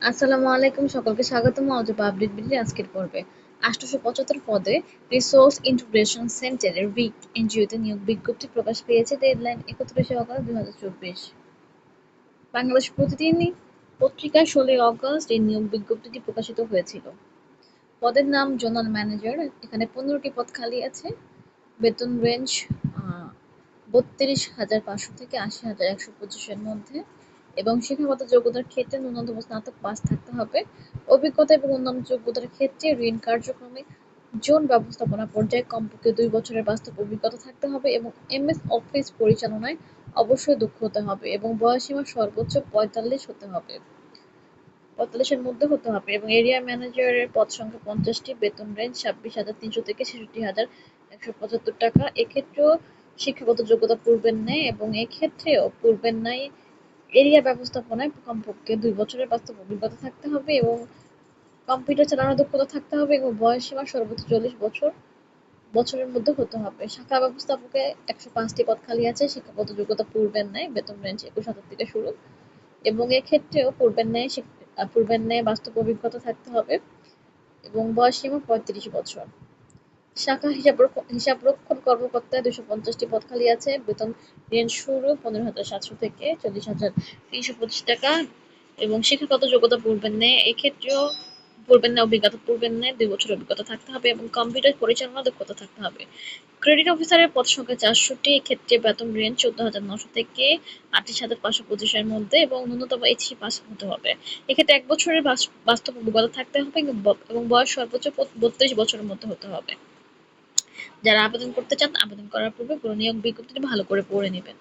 আসসালামু আলাইকুম, সকলকে স্বাগতম অজ পাবলিক বিডির আজকের পর্বে। আটশোশো পঁচাত্তর পদে রিসোর্স ইন্টিগ্রেশন সেন্টারের উইক এনজিওতে নিয়োগ বিজ্ঞপ্তি প্রকাশ পেয়েছে ডেডলাইন একত্রিশে অগস্ট দুই হাজার চব্বিশ। বাংলাদেশ প্রতিদিনই পত্রিকায় ষোলোই অগস্ট এই নিয়োগ বিজ্ঞপ্তিটি প্রকাশিত হয়েছিল। পদের নাম জোনাল ম্যানেজার এখানে পনেরোটি পদ খালি আছে। বেতন রেঞ্জ বত্রিশ হাজার পাঁচশো থেকে আশি হাজার একশো পঁচিশের মধ্যে। এবং শিক্ষাগত যোগ্যতার ক্ষেত্রে ন্যূনতম স্নাতক পাস থাকতে হবে। অভিজ্ঞতা এবং অন্যান্য যোগ্যতার ক্ষেত্রে ঋণ কার্যক্রমে জোন ব্যবস্থাপনা পর্যায়ে কমপক্ষে দুই বছরের বাস্তব অভিজ্ঞতা থাকতে হবে এবং এমএস অফিস পরিচালনায় অবশ্যই দক্ষ হতে হবে এবং বয়সীমা সর্বোচ্চ পঁয়তাল্লিশ হতে হবে। পঁয়তাল্লিশের মধ্যে হতে হবে এবং এরিয়া ম্যানেজারের পদ সংখ্যা পঞ্চাশটি, বেতন রেঞ্জ ছাব্বিশ হাজার তিনশো থেকে ছেষট্টি হাজার একশো পঁচাত্তর টাকা। এক্ষেত্রেও শিক্ষাগত যোগ্যতা পূর্বের ন্যায় এবং এক্ষেত্রেও পূর্বের ন্যায় এরিয়া ব্যবস্থাপনায় কমপক্ষে দুই বছরের বাস্তব অভিজ্ঞতা থাকতে হবে এবং কম্পিউটার চালানোর দক্ষতা থাকতে হবে এবং বয়স সীমা সর্বোচ্চ চল্লিশ বছর, বছরের মধ্যে হতে হবে। শাখা ব্যবস্থাপকে একশো পাঁচটি পদ খালি আছে, শিক্ষাগত যোগ্যতা পূর্বের ন্যায়, বেতন রেঞ্জ একুশ হাজার থেকে শুরু। এবং এক্ষেত্রেও পূর্বের ন্যায় পূর্বের ন্যায় বাস্তব অভিজ্ঞতা থাকতে হবে এবং বয়স সীমা পঁয়ত্রিশ বছর। শাখা হিসাবরক্ষণ কর্মকর্তায় দুশো পঞ্চাশটি পদ খালি আছে। বেতন রেঞ্জ শুরু পনেরো হাজার সাতশো থেকে চল্লিশ হাজার তিনশো পঁচিশ টাকা। এবং শিক্ষাগত যোগ্যতা পূর্বের নেয় এক্ষেত্রেও পূর্বের নেয় অভিজ্ঞতা পূর্বের নেয় দুই বছর অভিজ্ঞতা থাকতে হবে এবং কম্পিউটার পরিচালনা দক্ষতা থাকতে হবে। ক্রেডিট অফিসারের পদ সংখ্যা চারশোটি, এক্ষেত্রে বেতন রেঞ্জ চোদ্দ হাজার নশো থেকে আটত্রিশ হাজার পাঁচশো পঁচিশের মধ্যে এবং ন্যূনতম এইচসি পাস হতে হবে। এক্ষেত্রে এক বছরের বাস্তব অভিজ্ঞতা থাকতে হবে এবং বয়স সর্বোচ্চ বত্রিশ বছরের মধ্যে হতে হবে। যারা আবেদন করতে চান আবেদন করার পূর্বে পুরো নিয়োগ বিজ্ঞপ্তিটি ভালো করে পড়ে নেবেন।